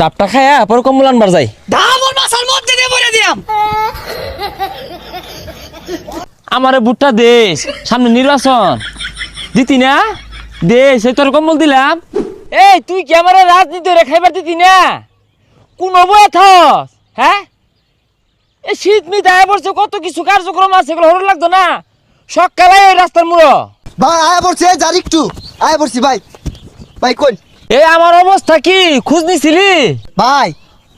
ডাবটা খায়া পরে কম্বল আনবার যাই। ধামর মাসার মধ্যে দিয়ে বলে দিয়াম। আমারে বুটটা দেশ সামনে নির্বাচন। দিতি না? দেশ এই তোর কম্বল দিলাম। এই তুই কি আমার রাজনীতি রে খাইবার দিতি না? কোন বয়ে থস হ্যাঁ? এই শীত মিত আয় পড়ছে কত কিছু কার্যক্রম আছে এগুলো হরণ লাগতো না? সকালে ওই রাস্তার মুড়ো। ভাই আয় পড়ছি এই যার একটু। আয় পড়ছি ভাই। ভাই কোন এই আমার অবস্থা কি? খোঁজ নিছিলি? ভাই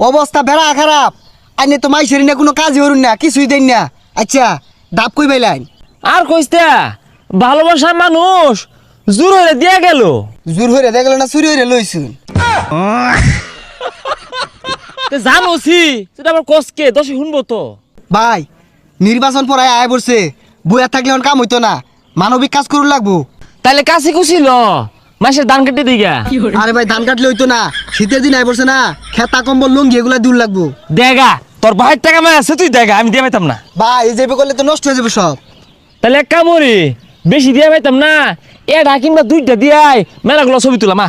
অবস্থা বেড়া খারাপ। আইনে তো মাইসেরি না কোনো কাজই হরুন না কিছুই দেন না। আচ্ছা ডাব কই বাইলাইন আর কইস্তা ভালোবাসার মানুষ জোর হয়ে দিয়া গেল। জোর হইরে দেখল না চুরি হইরে লইছুন। জানোছি সেটা আবার কসকে দশে শুনব তো। ভাই নির্বাচন পড়ায় আয় পড়ছে বইয়া থাকলে কাম হইতো না। মানবিক কাজ করুন লাগবো। তাহলে কাছে কুছিল মাসের ধান কেটে দিগা আরে ভাই ধান কাটলে হইতো না। শীতের দিন পড়ছে না। খেতা কম্বল লুঙ্গি এগুলা দূর লাগবো। দেগা তোর ভাইয়ের টাকা মায় আছে তুই দেখা আমি দিয়ে পাইতাম না। ভাই এই যাবে করলে তো নষ্ট হয়ে যাবে সব। তাহলে এক কামড়ি বেশি দিয়ে পাইতাম না এটা কিংবা দুইটা দিয়াই মেলাগুলো ছবি তুলা মা।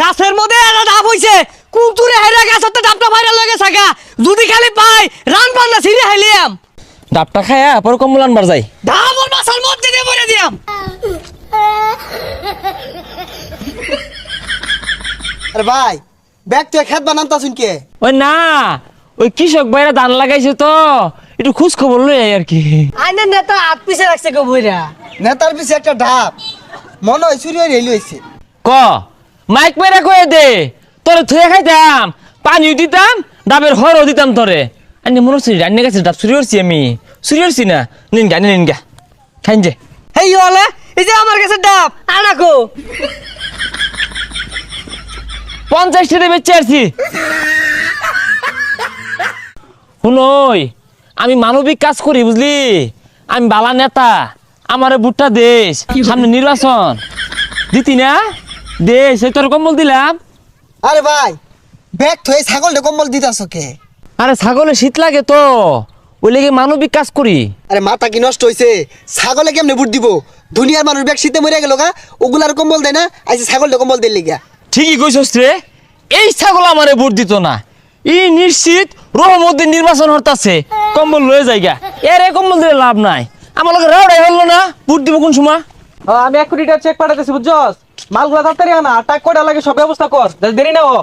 গাছের মধ্যে একটা ডাব হইছে কুতুরে হাইরা গাছের তো ডাবটা ভাইরাল লাগে থাকা যদি খালি পাই রান পান্না ছিঁড়ে হাইলিয়াম ডাবটা খায়া পরে কম্বল আনবার যাই। ধামর মাসার মধ্যে দিয়ে বলে দিয়াম। আরে ভাই ব্যাগ তো খেত বানান তো কে? ওই না ওই কৃষক ভাইরা ধান লাগাইছে তো একটু খোঁজ খবর লই আই আর কি। আইনে নেতা হাত পিছে রাখছে গো বইরা নেতার পিছে একটা ডাব মনে হয় চুরি হয়ে রেলু হয়েছে। ক মাইক মেরা কয়ে দে তোরে থুয়ে খাইতাম পানিও দিতাম ডাবের হরও দিতাম তোরে। আনি মনে হচ্ছে রান্না গেছে ডাব চুরি করছি আমি চুরি করছি না নিন গা নিন গা খাইন যে। হেই হলে এই যে আমার কাছে ডাব আনাকো পঞ্চাশ টাকা বেচে আসছি শুনই আমি মানবিক কাজ করি বুঝলি? আমি বালা নেতা আমার বুটটা দেশ সামনে নির্বাচন। দিতি না? দেশ এই তোর কম্বল দিলাম। আরে ভাই ব্যাগ থয়ে ছাগলটা কম্বল দিতাছ কে? আরে ছাগলে শীত লাগে তো। ওই লেগে মানবিক কাজ করি। আরে মাথা কি নষ্ট হয়েছে ছাগলে কেমনে বুট দিব? দুনিয়ার মানুষ ব্যাগ শীতে মরে গেল গা ওগুলার কম্বল দেয় না আইসে ছাগলটা কম্বল দিল্লি গা ঠিকই কইছস রে এই ছাগল আমারে ভোট দিত না। ই নিশ্চিত রহমদ্দিন নির্বাচন হরতাছে কম্বল লয়ে যাইগা। এর এ কম্বল দিলে লাভ নাই। আমার লোকের রাউডাই হলো না ভোট দিব কোন সময়? আমি এক কোটি টাকা চেক পাঠাতেছি বুঝছস? মালগুলা তাড়াতাড়ি আনা টাক কয়টা লাগে সব ব্যবস্থা কর দেরি না ও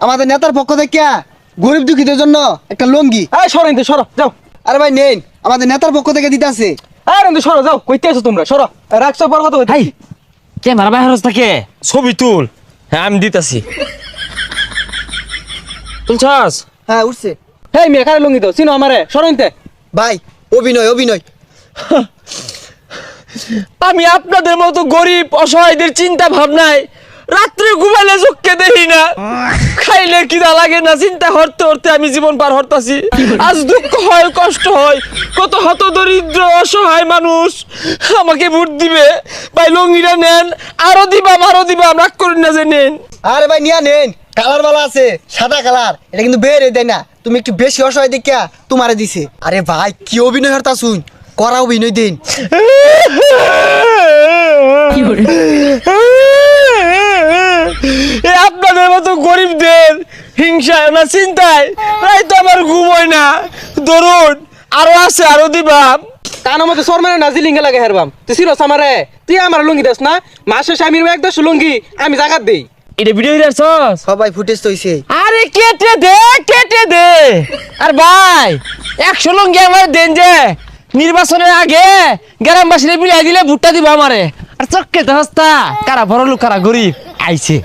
আমাদের নেতার পক্ষ থেকে গরিব দুঃখীদের জন্য একটা লঙ্গি। এই সরো ইন্দু সরো যাও। আরে ভাই নেন আমাদের নেতার পক্ষ থেকে দিতাছে আর ইন্দু সরো যাও কইতে আছো তোমরা সরো। রাখছো পর কথা ক্যামেরা বাইরে থাকে ছবি তুল। হ্যাঁ আমি দিতাছি। তুলছস? হ্যাঁ উঠছে। হেই মেয়ে কারে লুঙ্গি দাও? চিনো আমারে সরো ইনতে ভাই অভিনয় অভিনয়। আমি আপনাদের মতো গরিব অসহায়দের চিন্তা ভাবনায় রাত্রে ঘুমাইলে চোখকে দেখি না। খাইলে কিনা লাগে না চিন্তা হরতে হরতে আমি জীবন পার হরতাছি আজ দুঃখ হয় কষ্ট হয় কত হত দরিদ্র অসহায় মানুষ। আমাকে ভোট দিবে। ভাই লঙ্গিরা নেন আরও দিবাম আরও দিবাম রাগ করেন না যে নেন। আরে ভাই নিয়া নেন। কালার বালা আছে সাদা কালার। এটা কিন্তু বের দেয় না। তুমি একটু বেশি অসহায় দেখিয়া তোমারে দিছে। আরে ভাই কি অভিনয় হরতা শুন করা অভিনয় দিন এ আপনাদের মতো গরিবদের হিংসায় না চিন্তায় তাই তো আমার ঘুম হয় না। ধরুন আরও আছে আরও দিবাম। কানো মতো সর মানে নাজি লিঙ্গে লাগে হেরবাম। তুই চিনোস আমারে। তুই আমার লুঙ্গি দাস না? মাসে স্বামীর এক দশ লুঙ্গি আমি জাগাত দেই। এটা ভিডিও দিয়েছস সবাই ফুটেজ তো হইছে আরে কেটে দে কেটে দে। আর ভাই একশো লঙ্গি আমার দেন যে নির্বাচনের আগে গ্রামবাসীরা বিলাই দিলে ভুট্টা দিব আমারে। আর চক্কে কারা বড় লোক কারা গরিব আইছে।